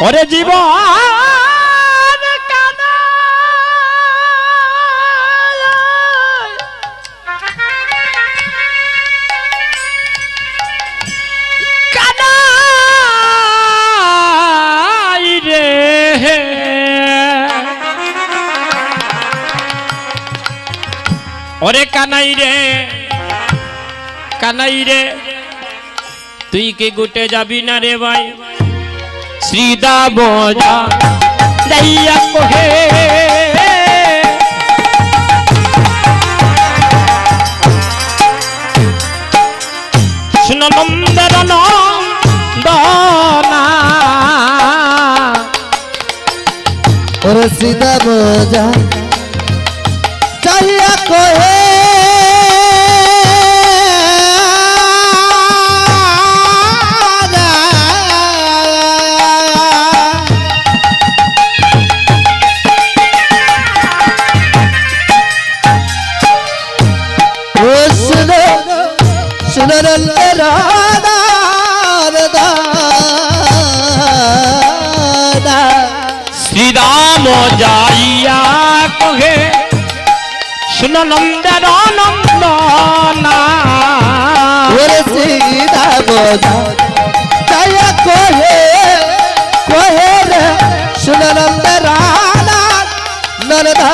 ওরে জীব ওরে কানাই রে। কানাই রে। তুই কি গুটে যাবি না রে ভাই? सीधा बोझा दैया को है सुनंदर दोना और सीधा बोझा चाहिए को है বিরল শ্রীরাম যাইয়া কহে শুন নন্দর নন্দনা ওরে শ্রীরাম যাইয়া কহে কহে শুন নন্দর নন্দা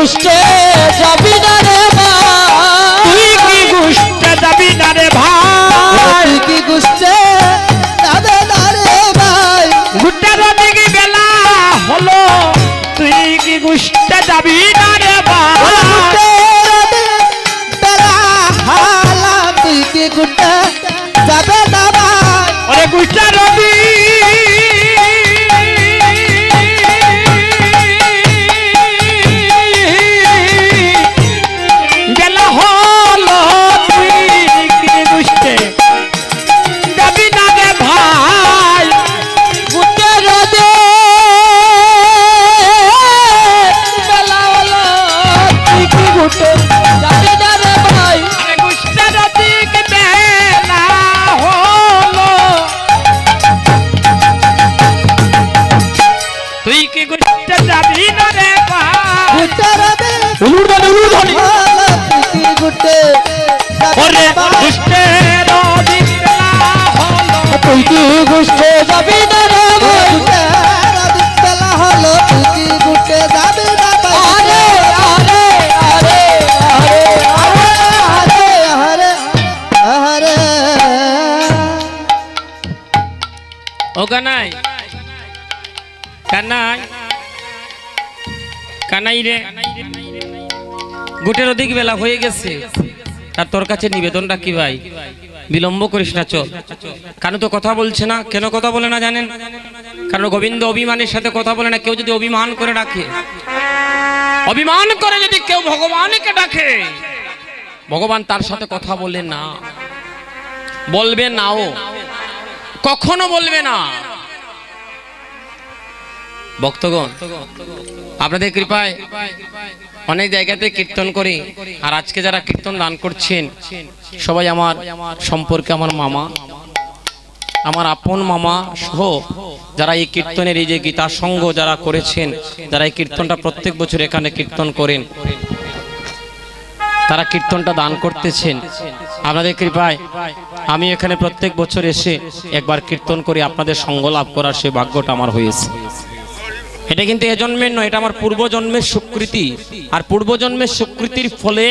Cristo. কানাই রে গোটের অধিক বেলা হয়ে গেছে। আর তোর কাছে নিবেদন রাখি ভাই? বিলম্ব করিস না, চল। কেন তো কথা বলছে না। কেন কথা বলে না জানেন? কারণ গোবিন্দ অভিমানের সাথে কথা বলে না, কেউ যদি অভিমান করে ডাকে। অভিমান করে যদি কেউ ভগবানকে ডাকে, ভগবান তার সাথে কথা বলে না। বলবে নাও কখনো বলবে না। ভক্তগণ, আপনাদের কৃপায় অনেক জায়গাতে কীর্তন করি। আর আজকে যারা কীর্তন দান করছেন, সবাই আমার সম্পর্কে আমার মামা, আমার আপন মামা সহ যারা এই কীর্তনের এই যে গীতা সঙ্গ যারা করেছেন, যারা এই কীর্তনটা প্রত্যেক বছর এখানে কীর্তন করেন, তারা কীর্তনটা দান করতেছেন। আপনাদের কৃপায় আমি এখানে প্রত্যেক বছর এসে একবার কীর্তন করে, আপনাদের সঙ্গ লাভ করার সে ভাগ্যটা আমার হয়েছে। এটা কিন্তু এ জন্মের নয়, এটা আমার পূর্বজন্মের স্বীকৃতি আর পূর্বজন্মের স্বীকৃতির ফলে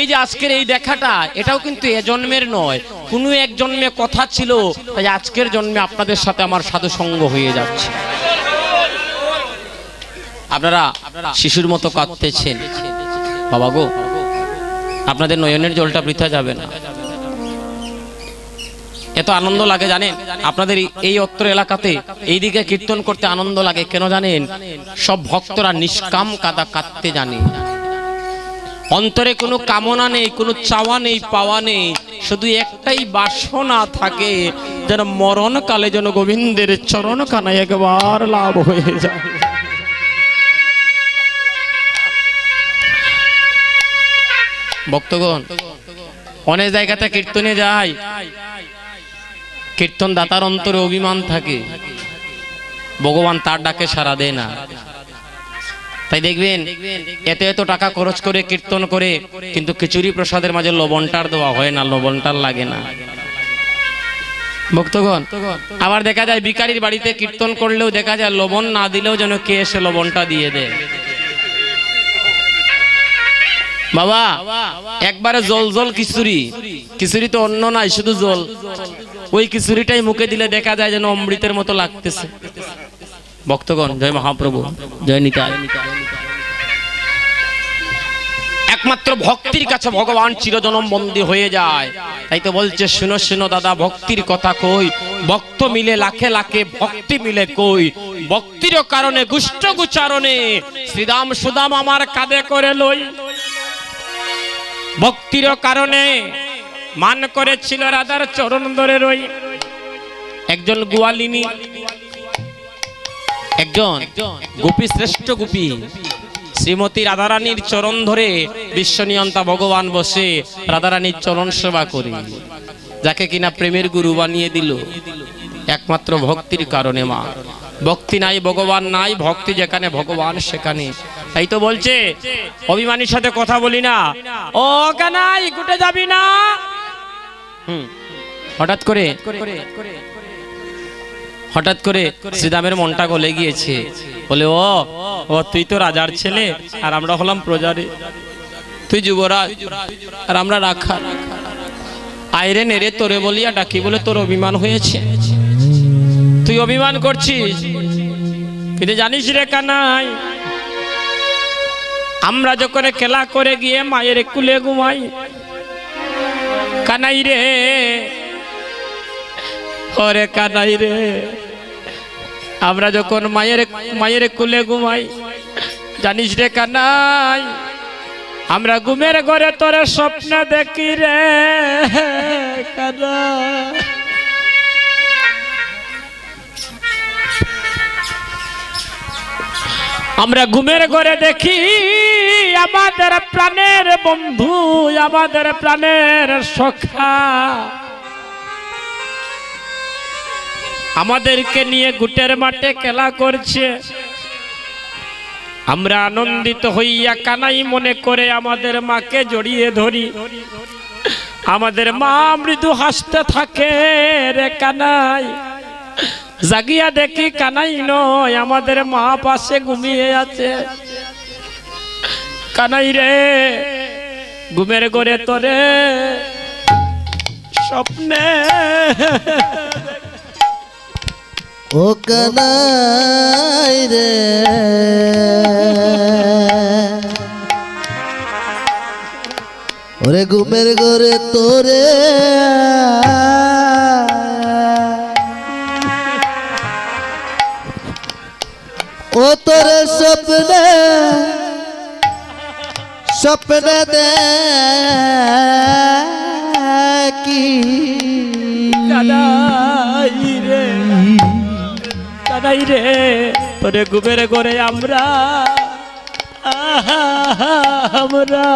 এই যে আজকের এই দেখাটা, এটাও কিন্তু এ জন্মের নয়। কোনো এক জন্মে কথা ছিল, তাই আজকের জন্মে আপনাদের সাথে আমার সাধু সঙ্গ হয়ে যাচ্ছে। আপনারা শিশুর মতো কাঁদতেছেন। বাবা গো, আপনাদের নয়নের জলটা বৃথা যাবে না। এত আনন্দ লাগে জানেন? আপনাদের এই- অত্র এলাকাতে এই দিকে কীর্তন করতে আনন্দ লাগে, কেন জানেন? সব ভক্তরা নিষ্কাম কাদা কাঁদতে জানে। অন্তরে কোনো কামনা নেই, কোনো চাওয়া নেই, পাওয়া নেই, শুধু একটাই বাসনা থাকে, যেন মরণকালে যেন গোবিন্দের চরণ কানায় একবার লাভ হয়ে যায়। ভক্তগণ, অনেক জায়গাতে কীর্তনে যায়। কীর্তন দাতার অন্তরে অভিমান থাকে। ভগবান তার ডাকে সারা দেয় না। তাই দেখবেন, এত এত টাকা খরচ করে কীর্তন করে কিন্তু খিচুড়ি প্রসাদের মাঝে লবণটার দেওয়া হয় না লবণটার লাগে না। ভক্তগণ, আবার দেখা যায় বিকারির বাড়িতে কীর্তন করলেও দেখা যায় লবণ না দিলেও যেন কে এসে লবণটা দিয়ে দেয়। বাবা, একবারে জল জল খিচুড়ি। খিচুড়ি তো অন্য নাই, শুধু জল। ওই খিচুড়িটাই মুখে দিলে দেখা যায় যেন অমৃতের মতো লাগতেছে। ভক্তগণ, জয় মহাপ্রভু, জয় নিতাই। একমাত্র ভক্তির কাছে ভগবান চিরজনম বন্দী হয়ে যায়। তাই তো বলছে, শুনো শুনো, দাদা, ভক্তির কথা কই? ভক্ত মিলে লাখে লাখে ভক্তি মিলে কই? ভক্তির কারণে গুষ্ট গুচারণে শ্রীরাম সুদাম আমার কাঁধে করে লই। ভক্তির কারণে মান করেছিল রাধার চরণ ধরে রই। একজন গোয়ালিনী, একজন গোপী শ্রেষ্ঠ গোপী। শ্রীমতী রাধারানীর চরণ ধরে বিশ্বনিয়ন্তা ভগবান বসে রাধারানীর চরণ সেবা করি। যাকে কিনা প্রেমের গুরু বানিয়ে দিল। একমাত্র ভক্তির কারণে মা। ভক্তি নাই, ভগবান নাই, ভক্তি যেখানে, ভগবান সেখানে। তাই তো বলছে, অভিমানীর সাথে কথা বলি না। ও কানাই গুটে যাবি না। হঠাৎ করে হঠাৎ করে শ্রীরামের মনটা গলে গিয়েছে। বলে, ও ও, তুই তো রাজার ছেলে, আর আমরা হলাম প্রজারে। তুই যুবরাজ, আর আমরা রাখা আইরে নেরে তোরে বলিয়া ডাকি বলে তোর অভিমান হয়েছে। তুই অভিমান করছিস? কিন্তু জানিস রে কানাই, আমরা যখন খেলা করে গিয়ে মায়ের কুলে ঘুমাই কানাই রে। ওরে কানাই রে। আমরা যখন মায়ের মায়ের কুলে ঘুমাই, জানিস রে কানাই, আমরা ঘুমের ঘরে তোরে স্বপ্ন দেখি রে আমরা ঘুমের ঘরে দেখি আমাদের প্রাণের বন্ধু, আমাদের প্রাণের সখা। আমাদেরকে নিয়ে গুটের মাঠে খেলা করছে। আমরা আনন্দিত হইয়া কানাই মনে করে আমাদের মাকে জড়িয়ে ধরি। আমাদের মা মৃদু হাসতে থাকে রে কানাই। জাগিয়া দেখি কানাই নয়, আমাদের মা পাশে ঘুমিয়ে আছে। কানাই রে ঘুমের ঘরে তোরে স্বপ্নে। ও কানাই রে ওরে ঘুমের ঘরে তোরে। ও তোর স্বপ্নে। স্বপ্নে দেখি। দাদাই রে দাদাই রে তোরে গুবের করে আমরা আহা, আমরা।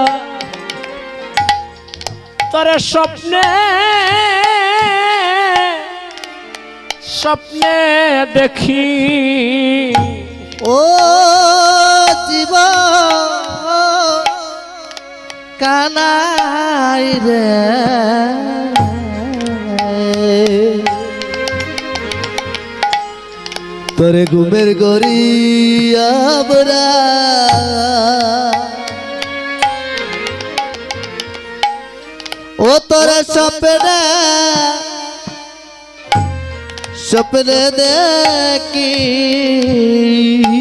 তোরে স্বপ্নে স্বপ্নে দেখি। ও জীব কানাই রে। তোরে ঘুমের আমরা ও তোরে স্বপ্নে স্বপ্নে দেখি।